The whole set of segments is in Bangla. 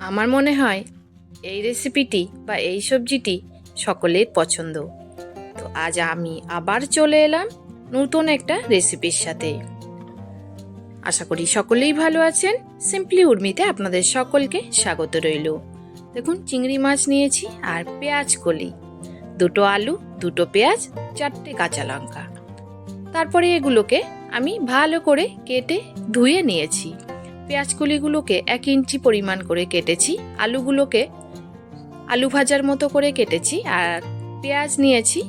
আমার মনে হয় এই রেসিপিটি বা এই সবজিটি সকলের পছন্দ। তো আজ আমি আবার চলে এলাম নতুন একটা রেসিপির সাথে। আশা করি সকলেই ভালো আছেন। সিম্পলি উর্মিতে আপনাদের সকলকে স্বাগত রইল। দেখুন, চিংড়ি মাছ নিয়েছি আর পেঁয়াজ কলি। দুটো আলু, দুটো পেঁয়াজ, চারটে কাঁচা লঙ্কা। তারপরে এগুলোকে আমি ভালো করে কেটে ধুয়ে নিয়েছি। পেঁয়াজ কলিগুলোকে এক ইঞ্চি পরিমাণ করে কেটেছি, আলুগুলোকে আলু ভাজার মতো করে কেটেছি, আর পেঁয়াজ নিয়েছি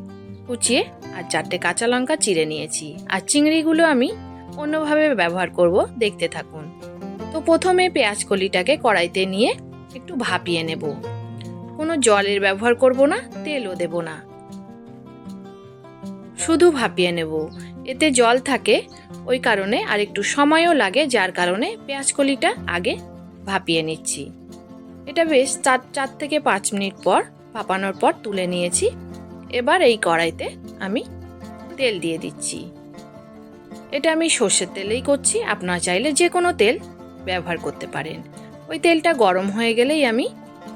কুচিয়ে, আর চারটে কাঁচা লঙ্কা চিড়ে নিয়েছি। আর চিংড়িগুলো আমি অন্যভাবে ব্যবহার করব, দেখতে থাকুন। তো প্রথমে পেঁয়াজ কলিটাকে কড়াইতে নিয়ে একটু ভাপিয়ে নেব। কোনো জলের ব্যবহার করব না, তেলও দেব না। শুধু ভাপিয়ে নেব। এতে জল থাকে, ওই কারণে আর একটু সময়ও লাগে, যার কারণে পেঁয়াজ কলিটা আগে ভাপিয়ে নিচ্ছি। এটা বেশ চার চার থেকে পাঁচ মিনিট পর ভাপানোর পর তুলে নিয়েছি। এবার এই কড়াইতে আমি তেল দিয়ে দিচ্ছি। এটা আমি সর্ষের তেলেই করছি, আপনারা চাইলে যে কোনো তেল ব্যবহার করতে পারেন। ওই তেলটা গরম হয়ে গেলেই আমি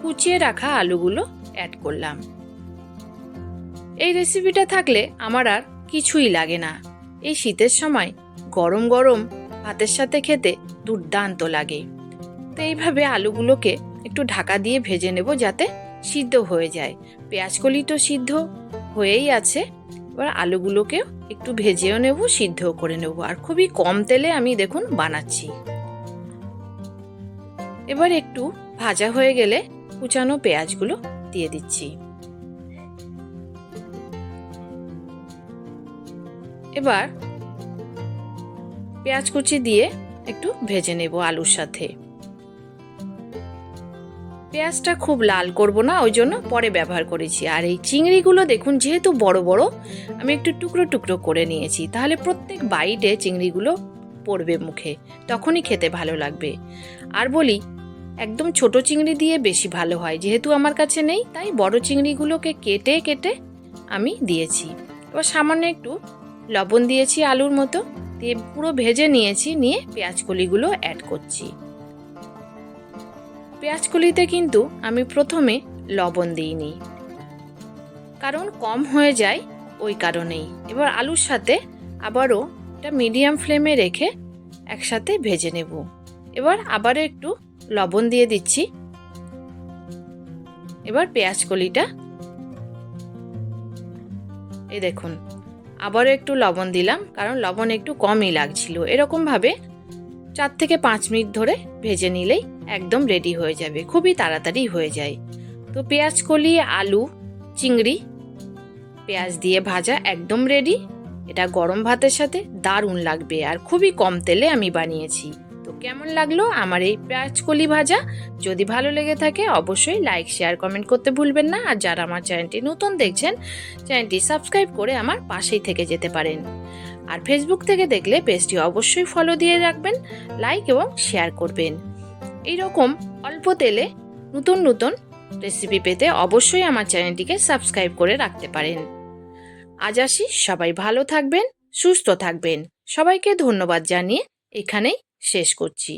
কুচিয়ে রাখা আলুগুলো অ্যাড করলাম। এই রেসিপিটা থাকলে আমার আর কিছুই লাগে না। এই শীতের সময় গরম গরম ভাতের সাথে খেতে দুর্দান্ত লাগে। তো এইভাবে আলুগুলোকে একটু ঢাকা দিয়ে ভেজে নেব যাতে সিদ্ধ হয়ে যায়। পেঁয়াজ কলি তো সিদ্ধ হয়েই আছে। এবার আলুগুলোকেও একটু ভেজেও নেব, সিদ্ধও করে নেব। আর খুবই কম তেলে আমি দেখুন বানাচ্ছি। এবার একটু ভাজা হয়ে গেলে কুচানো পেঁয়াজগুলো দিয়ে দিচ্ছি। এবার পেঁয়াজ কুচি দিয়ে একটু ভেজে নেব আলুর সাথে। পেঁয়াজটা খুব লাল করব না, ওই জন্য পরে ব্যবহার করেছি। আর এই চিংড়িগুলো দেখুন, যেহেতু বড় বড়, আমি একটু টুকরো টুকরো করে নিয়েছি। তাহলে প্রত্যেক বাইটে চিংড়িগুলো পড়বে মুখে, তখনই খেতে ভালো লাগবে। আর বলি, একদম ছোট চিংড়ি দিয়ে বেশি ভালো হয়, যেহেতু আমার কাছে নেই, তাই বড় চিংড়িগুলোকে কেটে কেটে আমি দিয়েছি। এবার সামান্য একটু লবণ দিয়েছি আলুর মতো, দিয়ে পুরো ভেজে নিয়েছি, নিয়ে পেঁয়াজ কলিগুলো অ্যাড করছি। পেঁয়াজ কলিতে কিন্তু আমি প্রথমে লবণ দিইনি, কারণ কম হয়ে যায় ওই কারণেই। এবার আলুর সাথে আবারও এটা মিডিয়াম ফ্লেমে রেখে একসাথে ভেজে নেব। এবার আবারও একটু লবণ দিয়ে দিচ্ছি। এবার পেঁয়াজ কলিটা এই দেখুন আবারও একটু লবণ দিলাম, কারণ লবণ একটু কমই লাগছিল। এরকমভাবে চার থেকে পাঁচ মিনিট ধরে ভেজে নিলেই একদম রেডি হয়ে যাবে, খুবই তাড়াতাড়ি হয়ে যায়। তো পেঁয়াজ কলি, আলু, চিংড়ি, পেঁয়াজ দিয়ে ভাজা একদম রেডি এটা গরম ভাতের সাথে দারুণ লাগবে আর খুবই কম তেলে আমি বানিয়েছি। কেমন লাগল আমার এই পেঁয়াজ কলি ভাজা? যদি ভালো লেগে থাকে অবশ্যই লাইক শেয়ার কমেন্ট করতে ভুলবেন না। আর যারা আমার চ্যানেলটি নতুন দেখছেন, চ্যানেলটি সাবস্ক্রাইব করে আমার পাশেই থেকে যেতে পারেন। আর ফেসবুক থেকে দেখলে পেজটি অবশ্যই ফলো দিয়ে রাখবেন লাইক এবং শেয়ার করবেন। এই রকম অল্প তেলে নতুন নতুন রেসিপি পেতে অবশ্যই আমার চ্যানেলটিকে সাবস্ক্রাইব করে রাখতে পারেন। আজ আসি, সবাই ভালো থাকবেন, সুস্থ থাকবেন। সবাইকে ধন্যবাদ জানিয়ে এখানেই শেষ করছি।